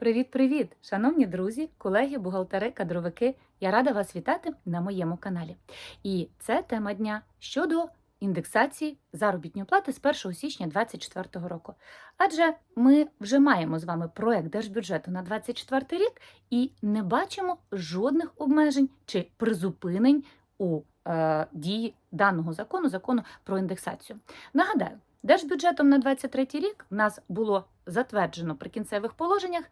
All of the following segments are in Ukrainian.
Привіт-привіт, шановні друзі, колеги, бухгалтери, кадровики. Я рада вас вітати на моєму каналі. І це тема дня щодо індексації заробітної плати з 1 січня 2024 року. Адже ми вже маємо з вами проект держбюджету на 2024 рік і не бачимо жодних обмежень чи призупинень у е, дії даного закону, закону про індексацію. Нагадаю, держбюджетом на 2023 рік в нас було затверджено при кінцевих положеннях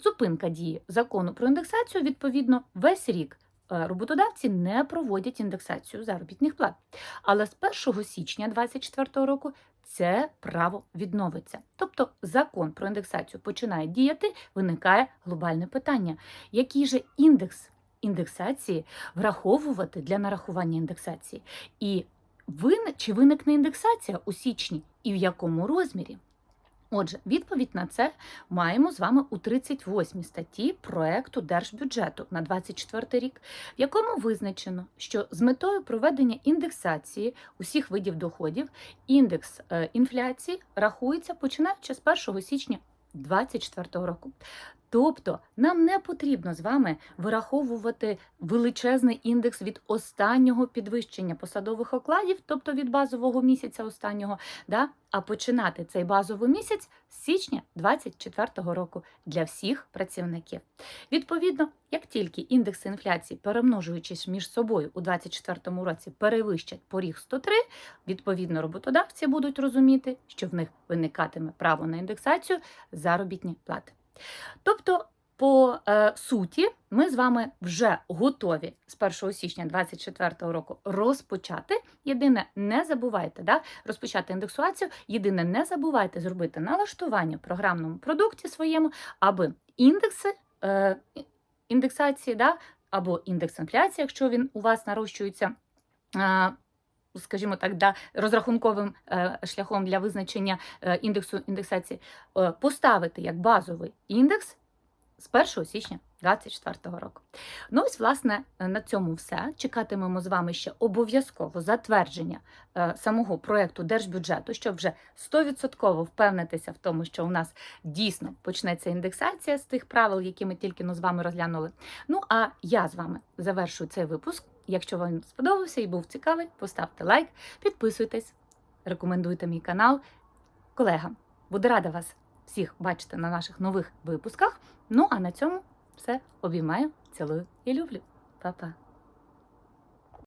зупинка дії закону про індексацію. Відповідно, весь рік е, роботодавці не проводять індексацію заробітних плат. Але з 1 січня 2024 року це право відновиться. Тобто закон про індексацію починає діяти, виникає глобальне питання: який же індекс індексації враховувати для нарахування індексації? І вин- чи виникне індексація у січні і в якому розмірі? Отже, відповідь на це маємо з вами у 38 статті проекту держбюджету на 24 рік, в якому визначено, що з метою проведення індексації усіх видів доходів індекс е, інфляції рахується починаючи з 1 січня 2024 року. Тобто нам не потрібно з вами вираховувати величезний індекс від останнього підвищення посадових окладів, тобто від базового місяця останнього, да? а починати цей базовий місяць з січня 2024 року для всіх працівників. Відповідно, як тільки індекси інфляції, перемножуючись між собою у 2024 році, перевищать поріг 103, відповідно роботодавці будуть розуміти, що в них виникатиме право на індексацію заробітні плати. Тобто, по е, суті, ми з вами вже готові з 1 січня 2024 року розпочати. Єдине, не забувайте да, розпочати індексацію. Єдине, не забувайте зробити налаштування в програмному продукті своєму, аби індекси е, індексації, да, або індекс інфляції, якщо він у вас нарощується. Е, Скажімо так, да, розрахунковим е, шляхом для визначення е, індексу індексації, е, поставити як базовий індекс з 1 січня 2024 року. Ну ось, власне, на цьому все. Чекатимемо з вами ще обов'язково затвердження е, самого проекту держбюджету, щоб вже 100% впевнитися в тому, що у нас дійсно почнеться індексація з тих правил, які ми тільки ну, з вами розглянули. Ну а я з вами завершую цей випуск. Якщо вам сподобався і був цікавий, поставте лайк, підписуйтесь, рекомендуйте мій канал колегам. Буду рада вас всіх бачити на наших нових випусках. Ну а на цьому все обіймаю, цілую і люблю. Па-па!